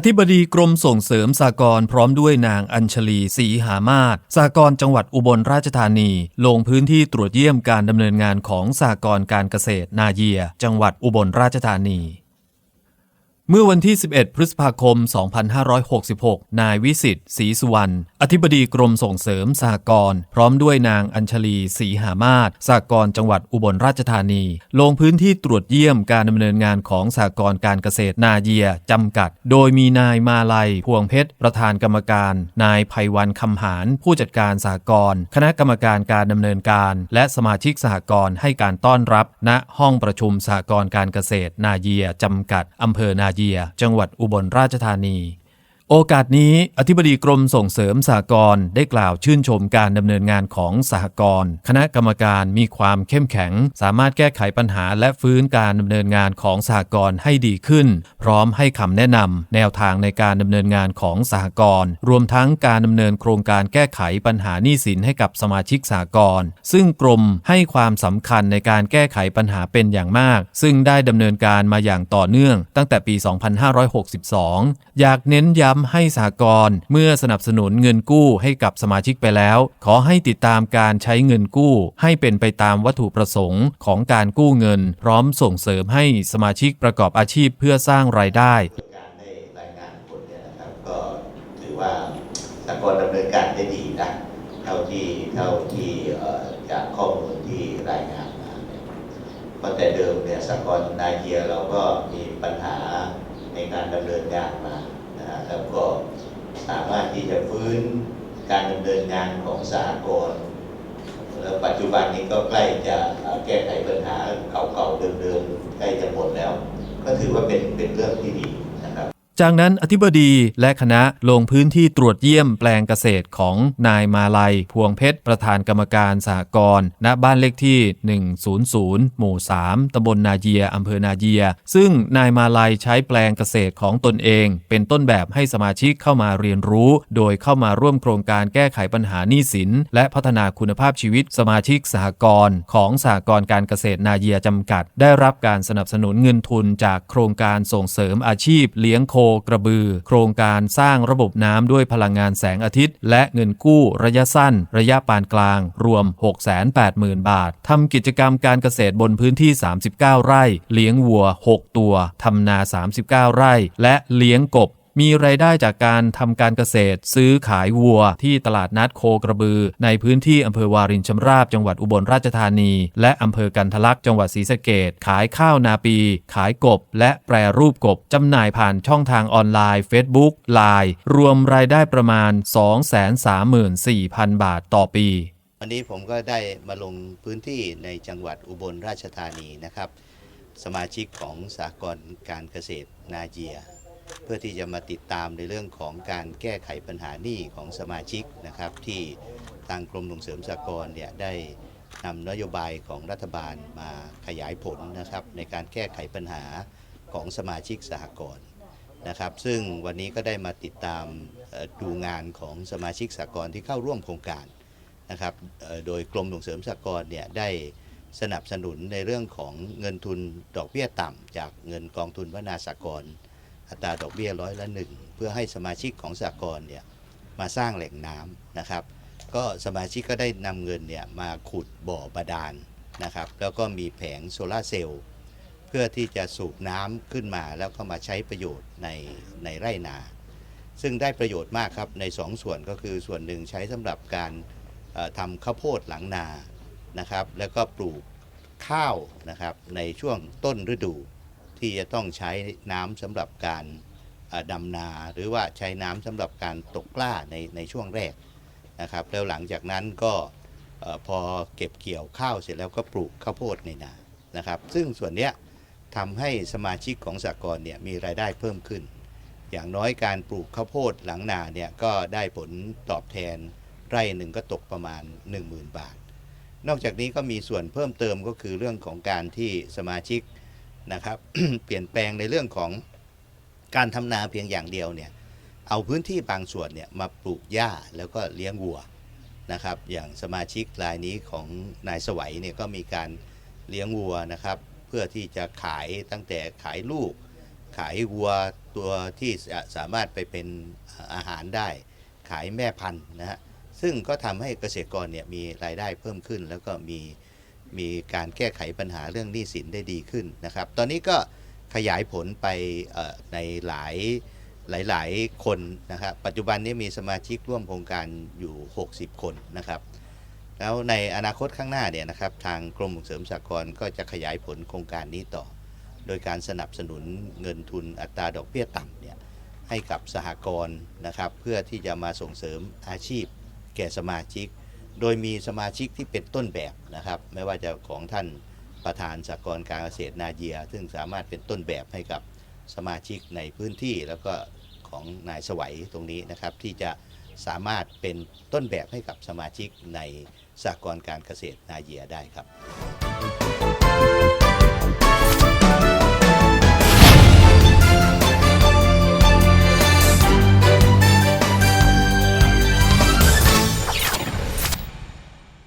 อธิบดีกรมส่งเสริมสากลพร้อมด้วยนางอัญชลีศรีหามาศสากลจังหวัดอุบลราชธานี ลงพื้นที่ตรวจเยี่ยมการดำเนินงานของสากลการเกษตรนาเยีย จังหวัดอุบลราชธานี เมื่อวันที่ 11 พฤษภาคม 2566 นายวิสิทธิ์ศรีสุวรรณ อธิบดีกรมส่งเสริมสหกรณ์พร้อมด้วยนางอัญชลีศรีหามาศสหกรณ์จังหวัดอุบลราชธานี ลงพื้นที่ตรวจเยี่ยมการดำเนินงานของสหกรณ์การเกษตรนาเยียจำกัด โดยมีนายมาลัย พวงเพชร ประธานกรรมการ นายภัยวันคำหารผู้จัดการสหกรณ์คณะกรรมการการดำเนินการ และสมาชิกสหกรณ์ให้การต้อนรับ ณห้องประชุมสหกรณ์การเกษตรนาเยียจำกัดอำเภอนาเยีย จังหวัดอุบลราชธานี โอกาสนี้อธิบดีกรมส่งเสริมสหกรณ์ได้กล่าวชื่นชมการดำเนินงานของสหกรณ์คณะกรรมการมีความเข้มแข็ง สามารถแก้ไขปัญหาและฟื้นการดำเนินงานของสหกรณ์ให้ดีขึ้น พร้อมให้คำแนะนำแนวทางในการดำเนินงานของสหกรณ์รวมทั้งการดำเนินโครงการแก้ไขปัญหาหนี้สินให้กับสมาชิกสหกรณ์ซึ่งกรมให้ความสำคัญในการแก้ไขปัญหาเป็นอย่างมาก ซึ่งได้ดำเนินการมาอย่างต่อเนื่อง ตั้งแต่ปี 2562 อยากเน้นย้ำให้สหกรณ์เมื่อสนับสนุนเงินกู้ให้กับสมาชิกไปแล้ว ขอให้ติดตามการใช้เงินกู้ ให้เป็นไปตามวัตถุประสงค์ของการกู้เงิน พร้อมส่งเสริมให้สมาชิกประกอบอาชีพเพื่อสร้างรายได้การได้รายงานผลเนี่ยนะครับก็ถือว่าสากลดำเนินการได้ดีนะเท่าที่เท่าที่จากข้อมูลที่รายงานมาเนี่ยเพราะแต่เดิมเนี่ยสากลนาเยียเราก็มีปัญหาในการดำเนินงานมา แล้วก็สามารถที่จะฟื้นการดำเนินงานของสากลแล้วปัจจุบันนี้ก็ใกล้จะแก้ไขปัญหาเก่าๆเดิมๆใกล้จะหมดแล้ว ก็ถือว่าเป็นเป็นเรื่องที่ดีนะครับ จากนั้นอธิบดีและคณะลงพื้นที่ตรวจเยี่ยมแปลงเกษตรของนายมาลัย พวงเพชร ประธานกรรมการสหกรณ์ณบ้านเลขที่ 100 หมู่ 3 ตำบลนาเยีย อำเภอนาเยีย ซึ่งนายมาลัยใช้แปลงเกษตรของตนเอง เป็นต้นแบบให้สมาชิกเข้ามาเรียนรู้ โดยเข้ามาร่วมโครงการแก้ไขปัญหาหนี้สิน และพัฒนาคุณภาพชีวิตสมาชิกสหกรณ์ของสหกรณ์การเกษตรนาเยียจำกัด ได้รับการสนับสนุนเงินทุนจากโครงการส่งเสริมอาชีพเลี้ยงโคกระบือ โครงการสร้างระบบน้ำด้วยพลังงานแสงอาทิตย์ และเงินกู้ระยะสั้น ระยะปานกลาง รวม 680,000 บาททำกิจกรรมการเกษตรบนพื้นที่ 39 ไร่ เลี้ยงวัว 6 ตัวทำนา 39 ไร่ และเลี้ยงกบ มีรายได้จากการทำการเกษตร ซื้อขายวัว ที่ตลาดนัดโคกระบือ ในพื้นที่อำเภอวารินชำราบจังหวัดอุบลราชธานี และอำเภอกันทะลักษ์จังหวัดศรีสะเกดขายข้าวนาปี ขายกบ และแปรรูปกบจำหน่ายผ่านช่องทางออนไลน์ Facebook ไลน์รวมรายได้ประมาณ 234,000 บาทต่อปีวันนี้ผมก็ได้มาลงพื้นที่ในจังหวัดอุบลราชธานีนะครับ สมาชิกของสากลการเกษตรนาเยีย เพื่อที่จะมาติดตามในเรื่องของการแก้ไขปัญหาหนี้ของสมาชิกนะครับ ที่ทางกรมส่งเสริมสากลเนี่ยได้นำนโยบายของรัฐบาลมาขยายผลนะครับ ในการแก้ไขปัญหาของสมาชิกสหกรณ์นะครับ ซึ่งวันนี้ก็ได้มาติดตามดูงานของสมาชิกสหกรณ์ที่เข้าร่วมโครงการนะครับโดยกรมส่งเสริมสหกรณ์เนี่ยได้สนับสนุนในเรื่องของเงินทุนดอกเบี้ยต่ำจากเงินกองทุนพัฒนาสหกรณ์ อัตราดอกเบี้ยร้อยละหนึ่งเพื่อให้สมาชิกของสหกรณ์เนี่ยมาสร้างแหล่งน้ำนะครับ ก็สมาชิกก็ได้นำเงินเนี่ยมาขุดบ่อบาดาลนะครับ แล้วก็มีแผงโซลาเซลล์เพื่อที่จะสูบน้ำขึ้นมาแล้วก็มาใช้ประโยชน์ในในไร่นา ซึ่งได้ประโยชน์มากครับในสองส่วนก็คือส่วนหนึ่งใช้สำหรับการทำข้าวโพดหลังนานะครับ แล้วก็ปลูกข้าวนะครับในช่วงต้นฤดู ที่จะต้องใช้น้ำสำหรับการดำนา หรือว่าใช้น้ำสำหรับการตกกล้าในในช่วงแรกนะครับ แล้วหลังจากนั้นก็พอเก็บเกี่ยวข้าวเสร็จแล้วก็ปลูกข้าวโพดในนานะครับ ซึ่งส่วนเนี้ยทำให้สมาชิกของสากลเนี่ยมีรายได้เพิ่มขึ้น อย่างน้อยการปลูกข้าวโพดหลังนาเนี่ยก็ได้ผลตอบแทนไร่หนึ่งก็ตกประมาณ 10,000 บาท นอกจากนี้ก็มีส่วนเพิ่มเติมก็คือเรื่องของการที่สมาชิก นะครับ เปลี่ยนแปลงในเรื่องของการทำนาเพียงอย่างเดียวเนี่ยเอาพื้นที่บางส่วนเนี่ยมาปลูกหญ้าแล้วก็เลี้ยงวัวนะครับ อย่างสมาชิกรายนี้ของนายสวัยเนี่ยก็มีการเลี้ยงวัวนะครับ เพื่อที่จะขายตั้งแต่ขายลูก ขายวัวตัวที่สามารถไปเป็นอาหารได้ ขายแม่พันธุ์นะฮะซึ่งก็ทำให้เกษตรกรเนี่ยมีรายได้เพิ่มขึ้น แล้วก็มี มีการแก้ไขปัญหาเรื่องหนี้สินได้ดีขึ้นนะครับ ตอนนี้ก็ขยายผลไปในหลายหลาย ๆ คนนะครับ ปัจจุบันนี้มีสมาชิกร่วมโครงการอยู่ 60 คนนะครับ แล้วในอนาคตข้างหน้าเนี่ยนะครับ ทางกรมส่งเสริมสหกรณ์ก็จะขยายผลโครงการนี้ต่อ โดยการสนับสนุนเงินทุนอัตราดอกเบี้ยต่ำเนี่ยให้กับสหกรณ์นะครับ เพื่อที่จะมาส่งเสริมอาชีพแก่สมาชิก โดยมีสมาชิกที่เป็นต้นแบบนะครับ ไม่ว่าจะของท่านประธานสากรการเกษตรนาเยีย ซึ่งสามารถเป็นต้นแบบให้กับสมาชิกในพื้นที่แล้วก็ของนายสวัยตรงนี้นะครับ ที่จะสามารถเป็นต้นแบบให้กับสมาชิกในสากรการเกษตรนาเยียได้ครับ